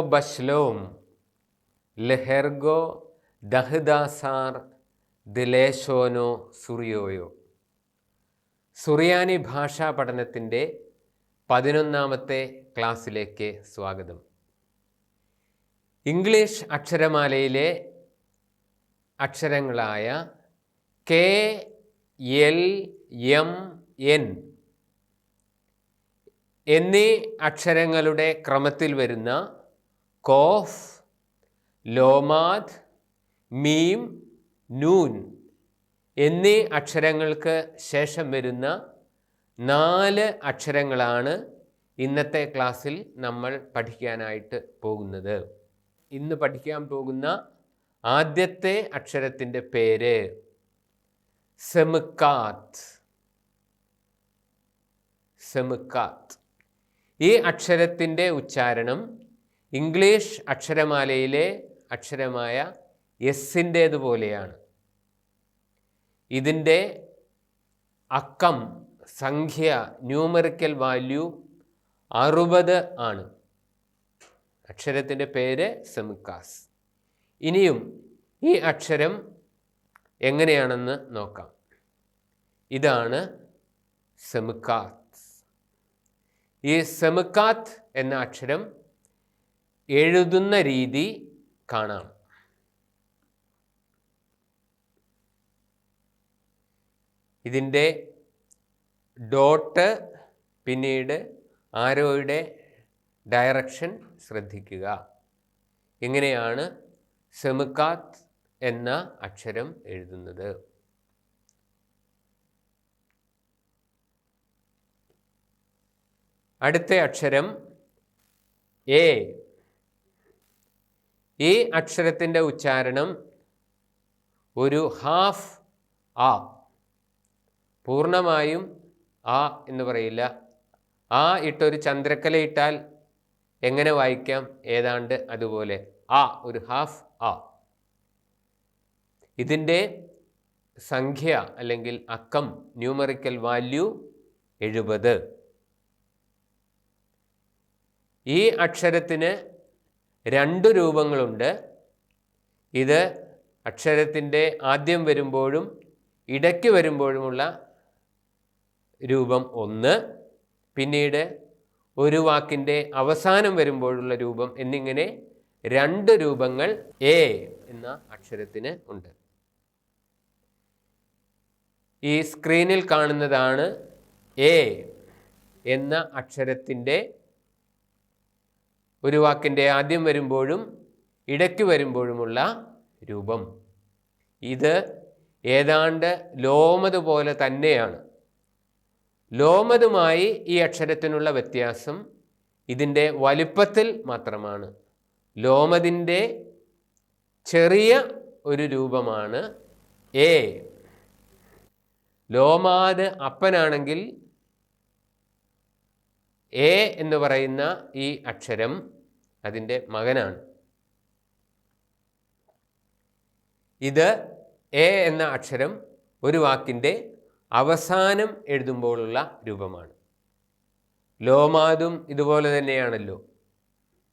ബഷ്ലോം ലെഹെർഗോ ദഹ്ദാസാർ ദിലേശോനോ സുറിയോയോ? സുറിയാനി ഭാഷാ പഠനത്തിന്റെ പതിനൊന്നാമത്തെ ക്ലാസ്സിലേക്ക് സ്വാഗതം. ഇംഗ്ലീഷ് അക്ഷരമാലയിലെ അക്ഷരങ്ങളായ കെ എൽ എം എൻ എന്നീ അക്ഷരങ്ങളുടെ ക്രമത്തിൽ വരുന്ന കോഫ് ലോമാദ് മീം നൂൻ എന്നീ അക്ഷരങ്ങൾക്ക് ശേഷം വരുന്ന നാല് അക്ഷരങ്ങളാണ് ഇന്നത്തെ ക്ലാസ്സിൽ നമ്മൾ പഠിക്കാനായിട്ട് പോകുന്നത്. ഇന്ന് പഠിക്കാൻ പോകുന്ന ആദ്യത്തെ അക്ഷരത്തിന്റെ പേര് സെമുക്കാത്ത്. സെമുക്കാത്ത്. ഈ അക്ഷരത്തിന്റെ ഉച്ചാരണം ഇംഗ്ലീഷ് അക്ഷരമാലയിലെ അക്ഷരമായ എസ്സിന്റേതുപോലെയാണ്. ഇതിന്റെ അക്കം സംഖ്യ ന്യൂമറിക്കൽ വാല്യൂ അറുപത് ആണ്. അക്ഷരത്തിന്റെ പേര് സെമിക്കാസ്. ഇനിയും ഈ അക്ഷരം എങ്ങനെയാണെന്ന് നോക്കാം. ഇതാണ് സെമുക്കാത്ത് ഈ സെമുക്കാത്ത് എന്ന അക്ഷരം എഴുതുന്ന രീതി കാണാം. ഇതിന്റെ ഡോട്ട് പിന്നീട് ആരോയുടെ ഡയറക്ഷൻ ശ്രദ്ധിക്കുക. എങ്ങനെയാണ് സെമുക്കാത്ത് എന്ന അക്ഷരം എഴുതുന്നത്? അടുത്ത അക്ഷരം എ ഈ അക്ഷരത്തിന്റെ ഉച്ചാരണം ഒരു ഹാഫ് ആ പൂർണമായും ആ എന്ന് പറയില്ല. ആ ഇട്ടൊരു ചന്ദ്രക്കല ഇട്ടാൽ എങ്ങനെ വായിക്കാം? ഏതാണ്ട് അതുപോലെ. ആ ഒരു ഹാഫ് ആ ഇതിന്റെ സംഖ്യ അല്ലെങ്കിൽ അക്കം ന്യൂമറിക്കൽ വാല്യൂ എഴുപത്. ഈ അക്ഷരത്തിന് രണ്ട് രൂപങ്ങളുണ്ട്. ഇത് അക്ഷരത്തിന്റെ ആദ്യം വരുമ്പോഴും ഇടയ്ക്ക് വരുമ്പോഴുമുള്ള രൂപം ഒന്ന്. പിന്നീട് ഒരു വാക്കിന്റെ അവസാനം വരുമ്പോഴുള്ള രൂപം എന്നിങ്ങനെ രണ്ട് രൂപങ്ങൾ എ എന്ന അക്ഷരത്തിന് ഉണ്ട്. ഈ സ്ക്രീനിൽ കാണുന്നതാണ് എ എന്ന അക്ഷരത്തിന്റെ ഒരു വാക്കിന്റെ ആദ്യം വരുമ്പോഴും ഇടയ്ക്ക് വരുമ്പോഴുമുള്ള രൂപം. ഇത് ഏതാണ്ട് ലോമത് പോലെ തന്നെയാണ്. ലോമതുമായി ഈ അക്ഷരത്തിനുള്ള വ്യത്യാസം ഇതിന്റെ വലിപ്പത്തിൽ മാത്രമാണ്. ലോമതിന്റെ ചെറിയ ഒരു രൂപമാണ് എ. ലോമാത് അപ്പനാണെങ്കിൽ എ എന്ന് പറയുന്ന ഈ അക്ഷരം അതിന്റെ മകനാണ്. ഇത് എ എന്ന അക്ഷരം ഒരു വാക്കിന്റെ അവസാനം എഴുതുമ്പോഴുള്ള രൂപമാണ്. ലോമാതും ഇതുപോലെ തന്നെയാണല്ലോ.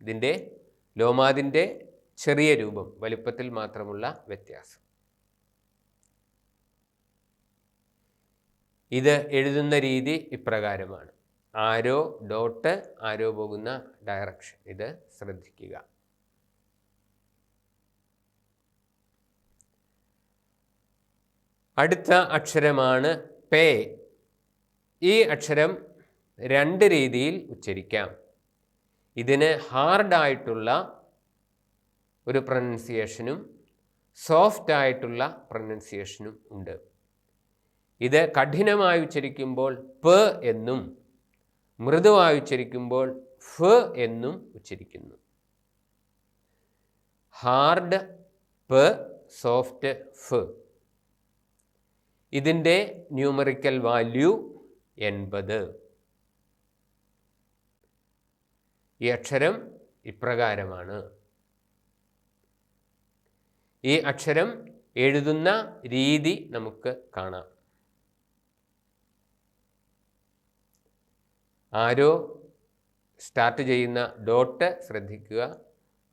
ഇതിന്റെ ലോമാതിന്റെ ചെറിയ രൂപം വലിപ്പത്തിൽ മാത്രമുള്ള വ്യത്യാസം. ഇത് എഴുതുന്ന രീതി ഇപ്രകാരമാണ്. ആരോ ഡോട്ട് ആരോ പോകുന്ന ഡയറക്ഷൻ ഇത് ശ്രദ്ധിക്കുക. അടുത്ത അക്ഷരമാണ് പേ. ഈ അക്ഷരം രണ്ട് രീതിയിൽ ഉച്ചരിക്കാം. ഇതിന് ഹാർഡായിട്ടുള്ള ഒരു പ്രൊനൗൺസിയേഷനും സോഫ്റ്റ് ആയിട്ടുള്ള പ്രൊനൗൺസിയേഷനും ഉണ്ട്. ഇത് കഠിനമായി ഉച്ചരിക്കുമ്പോൾ പ എന്നും മൃദുവായി ഉച്ചരിക്കുമ്പോൾ ഫ് എന്നും ഉച്ചരിക്കുന്നു. ഹാർഡ് പ് സോഫ്റ്റ് ഫ്. ഇതിന്റെ ന്യൂമറിക്കൽ വാല്യൂ എൺപത്. ഈ അക്ഷരം ഇപ്രകാരമാണ്. ഈ അക്ഷരം എഴുതുന്ന രീതി നമുക്ക് കാണാം. ആരോ സ്റ്റാർട്ട് ചെയ്യുന്ന ഡോട്ട് ശ്രദ്ധിക്കുക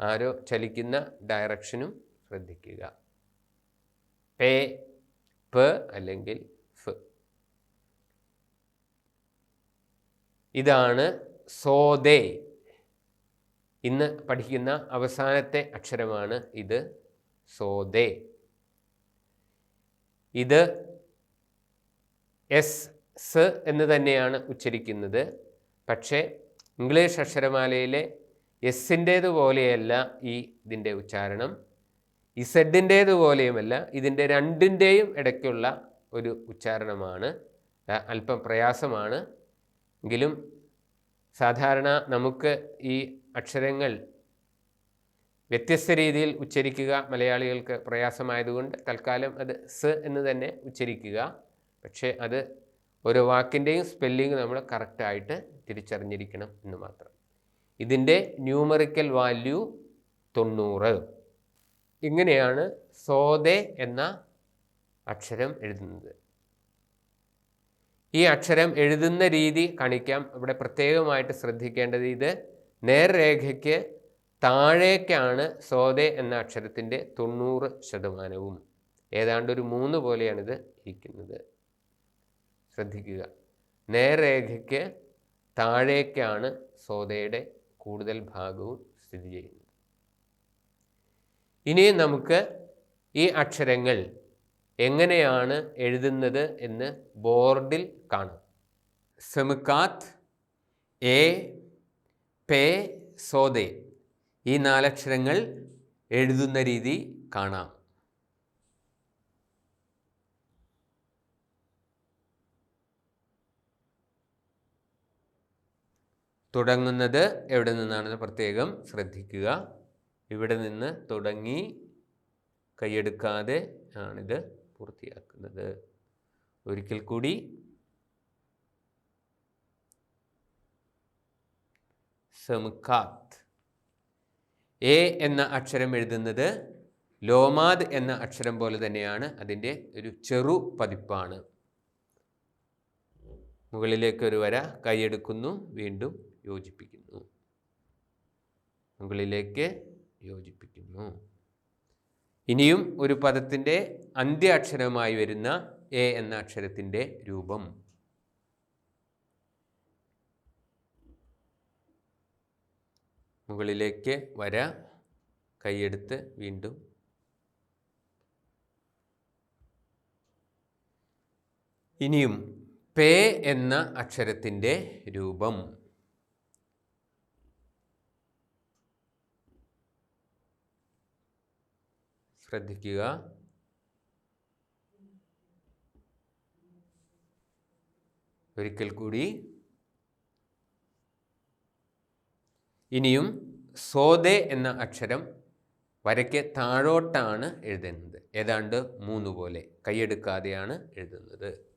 ആരോ ചലിക്കുന്ന ഡയറക്ഷനും ശ്രദ്ധിക്കുക. പേ പ് അല്ലെങ്കിൽ ഫ്. ഇതാണ് സോദേ. ഇന്ന് പഠിക്കുന്ന അവസാനത്തെ അക്ഷരമാണ് ഇത് സോദേ. ഇത് എസ് സ് എന്ന് തന്നെയാണ് ഉച്ചരിക്കുന്നത്. പക്ഷേ ഇംഗ്ലീഷ് അക്ഷരമാലയിലെ എസിന്റേതുപോലെയല്ല ഈ ഇതിന്റെ ഉച്ചാരണം. ഇസഡിന്റേതുപോലെയുമല്ല ഇതിന്റെ രണ്ടിന്റെയും ഇടയ്ക്കുള്ള ഒരു ഉച്ചാരണമാണ്. അല്പം പ്രയാസമാണ്. എങ്കിലും സാധാരണ നമുക്ക് ഈ അക്ഷരങ്ങൾ വ്യത്യസ്ത രീതിയിൽ ഉച്ചരിക്കുക മലയാളികൾക്ക് പ്രയാസമായതുകൊണ്ട് തൽക്കാലം അത് സ് എന്ന് തന്നെ ഉച്ചരിക്കുക. പക്ഷേ അത് ഓരോ വാക്കിന്റെയും സ്പെല്ലിംഗ് നമ്മൾ കറക്റ്റായിട്ട് തിരിച്ചറിഞ്ഞിരിക്കണം എന്ന് മാത്രം. ഇതിന്റെ ന്യൂമറിക്കൽ വാല്യൂ തൊണ്ണൂറ്. ഇങ്ങനെയാണ് സോദെ എന്ന അക്ഷരം എഴുതുന്നത്. ഈ അക്ഷരം എഴുതുന്ന രീതി കാണിക്കാം. ഇവിടെ പ്രത്യേകമായിട്ട് ശ്രദ്ധിക്കേണ്ടത് ഇത് നേർരേഖയ്ക്ക് താഴേക്കാണ് സോദെ എന്ന അക്ഷരത്തിന്റെ തൊണ്ണൂറ് ശതമാനവും. ഏതാണ്ട് ഒരു മൂന്ന് പോലെയാണിത് ഇരിക്കുന്നത്. ശ്രദ്ധിക്കുക. നേർരേഖയ്ക്ക് താഴേക്കാണ് സോതയുടെ കൂടുതൽ ഭാഗവും സ്ഥിതി ചെയ്യുന്നത്. ഇനി നമുക്ക് ഈ അക്ഷരങ്ങൾ എങ്ങനെയാണ് എഴുതുന്നത് എന്ന് ബോർഡിൽ കാണാം. സെമുക്കാത്ത് എ പേ സോദേ ഈ നാലക്ഷരങ്ങൾ എഴുതുന്ന രീതി കാണാം. തുടങ്ങുന്നത് എവിടെ നിന്നാണെന്ന് പ്രത്യേകം ശ്രദ്ധിക്കുക. ഇവിടെ നിന്ന് തുടങ്ങി കൈയെടുക്കാതെ ആണിത് പൂർത്തിയാക്കുന്നത്. ഒരിക്കൽ കൂടി. എ എന്ന അക്ഷരം എഴുതുന്നത് ലോമാദ് എന്ന അക്ഷരം പോലെ തന്നെയാണ് അതിന്റെ ഒരു ചെറു പതിപ്പാണ്. മുകളിലേക്ക് ഒരു വര കൈയെടുക്കുന്നു വീണ്ടും യോജിപ്പിക്കുന്നു. മുകളിലേക്ക് യോജിപ്പിക്കുന്നു. ഇനിയും ഒരു പദത്തിന്റെ അന്ത്യ അക്ഷരമായി വരുന്ന എ എന്ന അക്ഷരത്തിന്റെ രൂപം. മുകളിലേക്ക് വര കൈയെടുത്ത് വീണ്ടും. ഇനിയും പേ എന്ന അക്ഷരത്തിന്റെ രൂപം. ശ്രദ്ധിക്കുക. ഒരിക്കൽ കൂടി. ഇനിയും സോദെ എന്ന അക്ഷരം വരയ്ക്ക് താഴോട്ടാണ് എഴുതുന്നത്. ഏതാണ്ട് മൂന്ന് പോലെ കൈയെടുക്കാതെയാണ് എഴുതുന്നത്.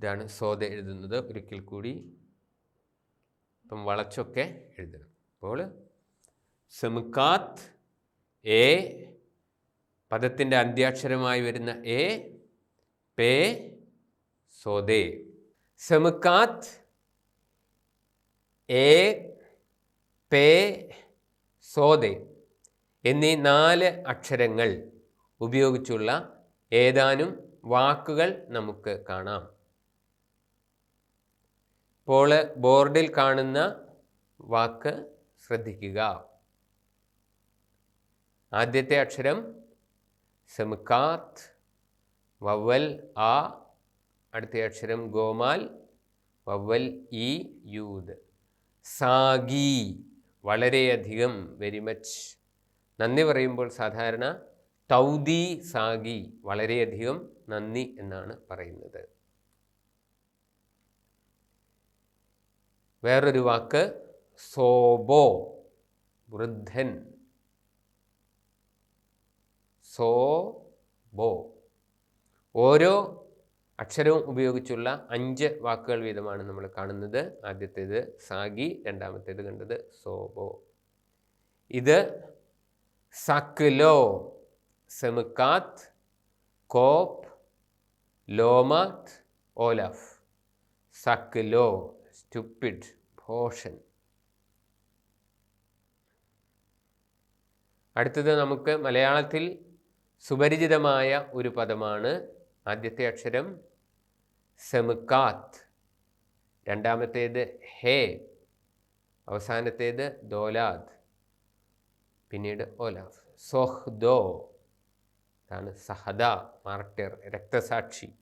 ഇതാണ് സോത എഴുതുന്നത് ഒരിക്കൽ കൂടി. ഇപ്പം വളച്ചൊക്കെ എഴുതണം. അപ്പോൾ സെമുക്കാത്ത് എ പദത്തിന്റെ അന്ത്യാക്ഷരമായി വരുന്ന എ പേ സോദേ. സെമുക്കാത്ത് എ പേ സോദേ എന്നീ നാല് അക്ഷരങ്ങൾ ഉപയോഗിച്ചുള്ള ഏതാനും വാക്കുകൾ നമുക്ക് കാണാം. ഇപ്പോൾ ബോർഡിൽ കാണുന്ന വാക്ക് ശ്രദ്ധിക്കുക. ആദ്യത്തെ അക്ഷരം സെമുക്കാത്ത് വവ്വൽ ആ. അടുത്ത അക്ഷരം ഗോമാൽ വവ്വൽ ഇ യൂത്. സാഗി വളരെയധികം വെരി മച്ച് നന്ദി പറയുമ്പോൾ സാധാരണ തൗദി സാഗി വളരെയധികം നന്ദി എന്നാണ് പറയുന്നത്. വേറൊരു വാക്ക് സോബോ വൃദ്ധൻ. സോ ബോ ഓരോ അക്ഷരവും ഉപയോഗിച്ചുള്ള അഞ്ച് വാക്കുകൾ വീതമാണ് നമ്മൾ കാണുന്നത്. ആദ്യത്തേത് സാഗി രണ്ടാമത്തേത് കണ്ടത് സോബോ. ഇത് സക്ലോ സെമുക്കാത്ത് കോപ്പ് ലോമാത്ത് ഓലഫ്. സക്ക് ലോ സ്റ്റുപ്പിഡ് പോഷൻ അടുത്തത് നമുക്ക് മലയാളത്തിൽ സുപരിചിതമായ ഒരു പദമാണ് ആദ്യത്തെ അക്ഷരം സെമുക്കാത്ത്. രണ്ടാമത്തേത് ഹേ. അവസാനത്തേത് ദോലാദ്. പിന്നീട് ഓലാഫ് സൊഹ്ദോ. അതാണ് സഹദ മാർട്ടിർ രക്തസാക്ഷി.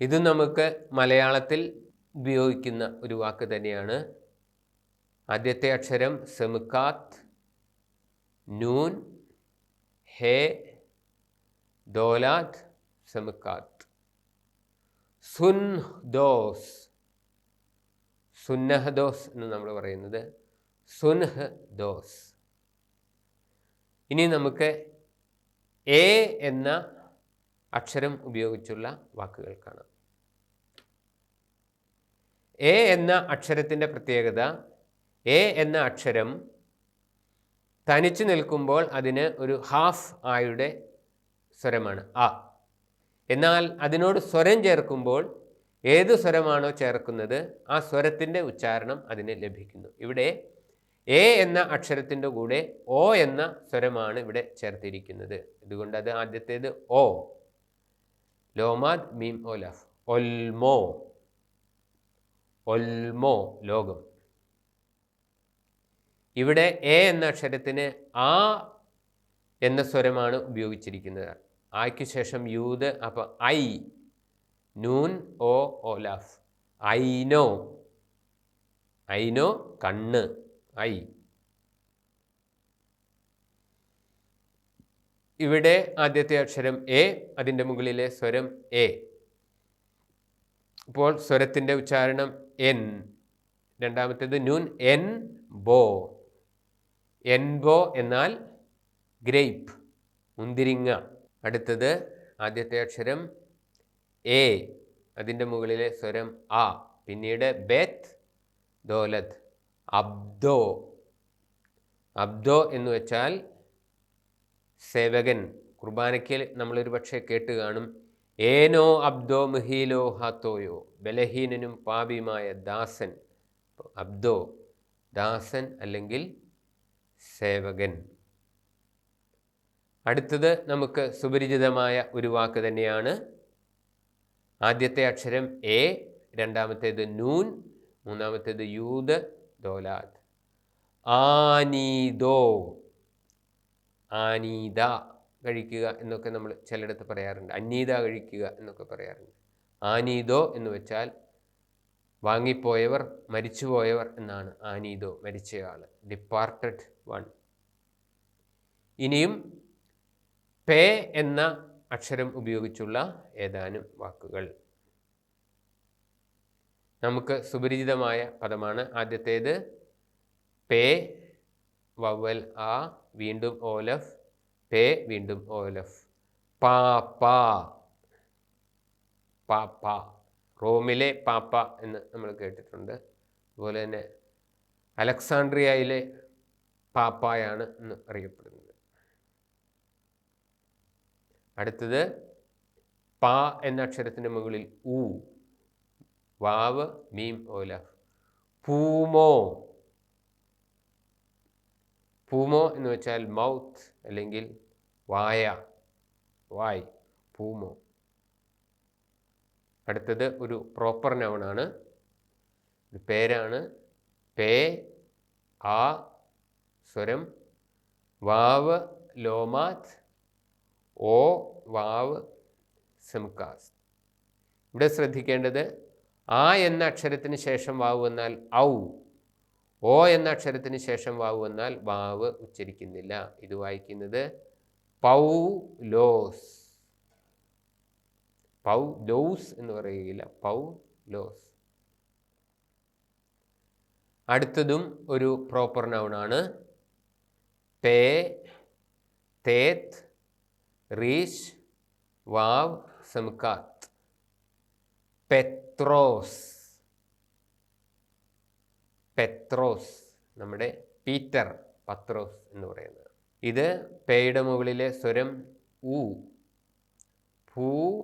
ഇത് നമുക്ക് മലയാളത്തിൽ ഉപയോഗിക്കുന്ന ഒരു വാക്ക് തന്നെയാണ്. ആദ്യത്തെ അക്ഷരം സെമുക്കാത്ത് നൂൻ ഹേ ദോലാത്ത് സെമുക്കാത്ത്. സുൻ ദോസ് സുന്നഹ ദോസ് എന്ന് നമ്മൾ പറയുന്നത്. സുൻഹ് ദോസ്. ഇനി നമുക്ക് എ എന്ന അക്ഷരം ഉപയോഗിച്ചുള്ള വാക്കുകൾക്കാണ്. കാണാം എ എന്ന അക്ഷരത്തിന്റെ പ്രത്യേകത എ എന്ന അക്ഷരം തനിച്ചു നിൽക്കുമ്പോൾ അതിന് ഒരു ഹാഫ് ആയുടെ സ്വരമാണ് അ. എന്നാൽ അതിനോട് സ്വരം ചേർക്കുമ്പോൾ ഏത് സ്വരമാണോ ചേർക്കുന്നത് ആ സ്വരത്തിന്റെ ഉച്ചാരണം അതിന് ലഭിക്കുന്നു. ഇവിടെ എ എന്ന അക്ഷരത്തിന്റെ കൂടെ ഓ എന്ന സ്വരമാണ് ഇവിടെ ചേർത്തിരിക്കുന്നത്. അതുകൊണ്ട് അത് ആദ്യത്തേത് ഓ ലോമാദ് മീം ഓലഫ് ഒൽമോ ഒൽമോ ലോകം ഇവിടെ എ എന്ന അക്ഷരത്തിന് ആ എന്ന സ്വരമാണ് ഉപയോഗിച്ചിരിക്കുന്നത്. ആയ്ക്ക് ശേഷം യൂത് അപ്പോൾ ഐ. നൂൻ ഓ ഓലാഫ്. ഐനോ. ഐനോ കണ്ണ്. ഐ. ഇവിടെ ആദ്യത്തെ അക്ഷരം എ അതിന്റെ മുകളിലെ സ്വരം എ. ഇപ്പോൾ സ്വരത്തിന്റെ ഉച്ചാരണം എൻ. രണ്ടാമത്തേത് നൂൻ എൻ ബോ. എൻ ബോ എന്നാൽ ഗ്രേപ്പ് മുന്തിരിങ്ങ. അടുത്തത് ആദ്യത്തെ അക്ഷരം എ അതിന്റെ മുകളിലെ സ്വരം ആ. പിന്നീട് ബെത്ത് ദോലത് അബ്ദോ. അബ്ദോ എന്ന് വെച്ചാൽ സേവകൻ കുർബാനയ്ക്ക് നമ്മളൊരു പക്ഷേ കേട്ട് കാണും. ഏനോ അബ്ദോ മുഹീലോ ഹാത്തോയോ ബലഹീനനും പാപിയുമായ ദാസൻ. അബ്ദോ ദാസൻ അല്ലെങ്കിൽ സേവകൻ. അടുത്തത് നമുക്ക് സുപരിചിതമായ ഒരു വാക്ക് തന്നെയാണ്. ആദ്യത്തെ അക്ഷരം എ രണ്ടാമത്തേത് നൂൻ മൂന്നാമത്തേത് യൂത് ദോലാദ്. ആനീദോ. ആനീത കഴിക്കുക എന്നൊക്കെ നമ്മൾ ചിലയിടത്ത് പറയാറുണ്ട്. അന്നീത കഴിക്കുക എന്നൊക്കെ പറയാറുണ്ട്. ആനീതോ എന്ന് വെച്ചാൽ വാങ്ങിപ്പോയവർ മരിച്ചുപോയവർ എന്നാണ് ആനീതോ മരിച്ചയാൾ. ഡിപ്പാർട്ടഡ് വൺ ഇനിയും പേ എന്ന അക്ഷരം ഉപയോഗിച്ചുള്ള ഏതാനും വാക്കുകൾ. നമുക്ക് സുപരിചിതമായ പദമാണ് ആദ്യത്തേത്. പേ വവൽ ആ വീണ്ടും ഓലഫ് പേ വീണ്ടും ഓലഫ് പാപ്പ പാപ്പ റോമിലെ പാപ്പ എന്ന് നമ്മൾ കേട്ടിട്ടുണ്ട്. അതുപോലെ തന്നെ അലക്സാണ്ട്രിയയിലെ പാപ്പായാണ് എന്ന് അറിയപ്പെടുന്നത്. അടുത്തത് പ എന്ന അക്ഷരത്തിന്റെ മുകളിൽ ഊ. വാവ് മീം ഓലഫ് പൂമോ. പൂമോ എന്ന് വെച്ചാൽ മൗത്ത് അല്ലെങ്കിൽ വായ. വായ് പൂമോ. അടുത്തത് ഒരു പ്രോപ്പർ നൗണാണ് പേരാണ്. പേ ആ സ്വരം. വാവ് ലോമാത്. ഓ വാവ് സെംകാസ്. ഇവിടെ ശ്രദ്ധിക്കേണ്ടത് ആ എന്ന അക്ഷരത്തിന് ശേഷം വാവ് വന്നാൽ ഔ. ഓ എന്ന അക്ഷരത്തിന് ശേഷം വാവ് വന്നാൽ വാവ് ഉച്ചരിക്കുന്നില്ല. ഇത് വായിക്കുന്നത് പൗ ലോസ് പൗ ലോസ് എന്ന് പറയുകയില്ല. പൗ ലോസ് അടുത്തതും ഒരു പ്രോപ്പർ നൗണാണ് പേ തേത്ത് റീഷ് വാവ് സംകാത്ത് പെത്രോസ്. പെത്രോസ് നമ്മുടെ പീറ്റർ പത്രോസ് എന്ന് പറയുന്നത്. ഇത് പേയുടെ മുകളിലെ സ്വരം ഉ ഭൂ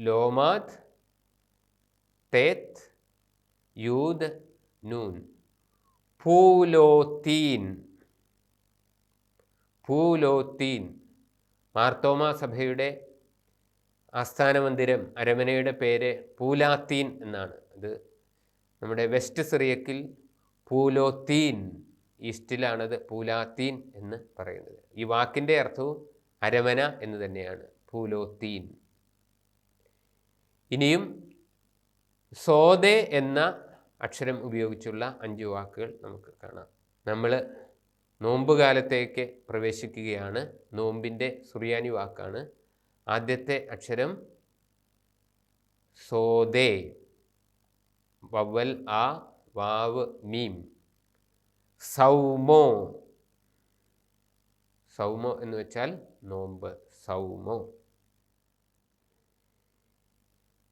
ലോമാത് തേത്ത് യൂദ് നൂൻ. ഭൂലോത്തീൻ. ഭൂലോത്തീൻ. മാർത്തോമ സഭയുടെ ആസ്ഥാന മന്ദിരം അരമനയുടെ പേര് പൂലാത്തീൻ എന്നാണ്. അത് നമ്മുടെ വെസ്റ്റ് സിറിയക്കിൽ പൂലോത്തീൻ ഈസ്റ്റിലാണത് പൂലാത്തീൻ എന്ന് പറയുന്നത്. ഈ വാക്കിന്റെ അർത്ഥവും അരമന എന്ന് തന്നെയാണ് പൂലോത്തീൻ. ഇനിയും സോദെ എന്ന അക്ഷരം ഉപയോഗിച്ചുള്ള അഞ്ച് വാക്കുകൾ നമുക്ക് കാണാം. നമ്മൾ നോമ്പ് കാലത്തേക്ക് പ്രവേശിക്കുകയാണ്. നോമ്പിന്റെ സുറിയാനി വാക്കാണ്. ആദ്യത്തെ അക്ഷരം സോദേ. വവൽ ആ വാവ് മീം. സൗമോ. സൗമോ എന്ന് വെച്ചാൽ നോമ്പ് സൗമോ.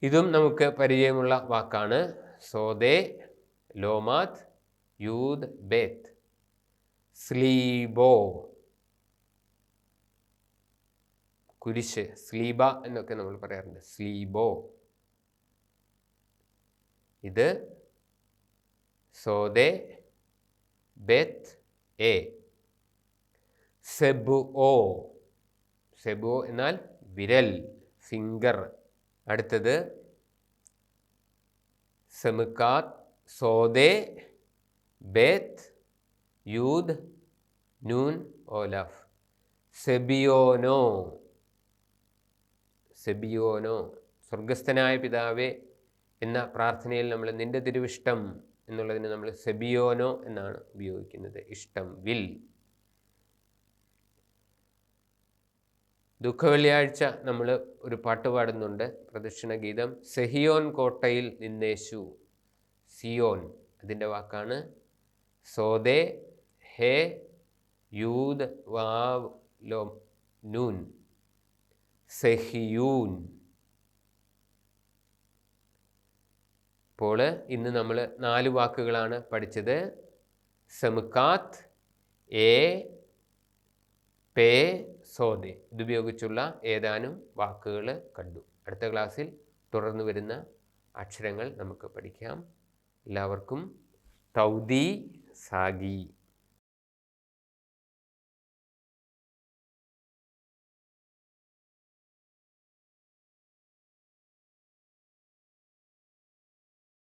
ഇതും നമുക്ക് പരിചയമുള്ള വാക്കാണ്. സോദേ ലോമാത് യൂദ് ബേത്ത്. സ്ലീബോ. കുരിശ് സ്ലീബ എന്നൊക്കെ നമ്മൾ പറയാറുണ്ട്. സ്ലീബോ. ഇത് സോദെ ബെത്ത് എ. സെബു ഓ. സെബു എന്നാൽ വിരൽ ഫിംഗർ. അടുത്തത് സെമുക്കാത്ത് സോദെ ബേത്ത് യൂദ് നൂൻ ഓലഫ്. സെബിയോനോ. സെബിയോനോ. സ്വർഗസ്ഥനായ പിതാവേ എന്ന പ്രാർത്ഥനയിൽ നമ്മൾ നിന്റെ തിരുവിഷ്ടം എന്നുള്ളതിന് നമ്മൾ സെബിയോനോ എന്നാണ് ഉപയോഗിക്കുന്നത്. ഇഷ്ടം വിൽ ദുഃഖവെള്ളിയാഴ്ച നമ്മൾ ഒരു പാട്ട് പാടുന്നുണ്ട്. പ്രദക്ഷിണ ഗീതം. സെഹിയോൻ കോട്ടയിൽ നിന്നേശു. സിയോൻ അതിന്റെ വാക്കാണ്. സോദേ ഹേ യൂദ് വാവ് ലോ നൂൻ. സെഹിയൂൻ ഇപ്പോൾ ഇന്ന് നമ്മൾ നാല് വാക്കുകളാണ് പഠിച്ചത്. സെമുക്കാത്ത് എ പേ സോദെ. ഇതുപയോഗിച്ചുള്ള ഏതാനും വാക്കുകൾ കണ്ടു. അടുത്ത ക്ലാസ്സിൽ തുടർന്ന് വരുന്ന അക്ഷരങ്ങൾ നമുക്ക് പഠിക്കാം. എല്ലാവർക്കും തൗദി സാഗി.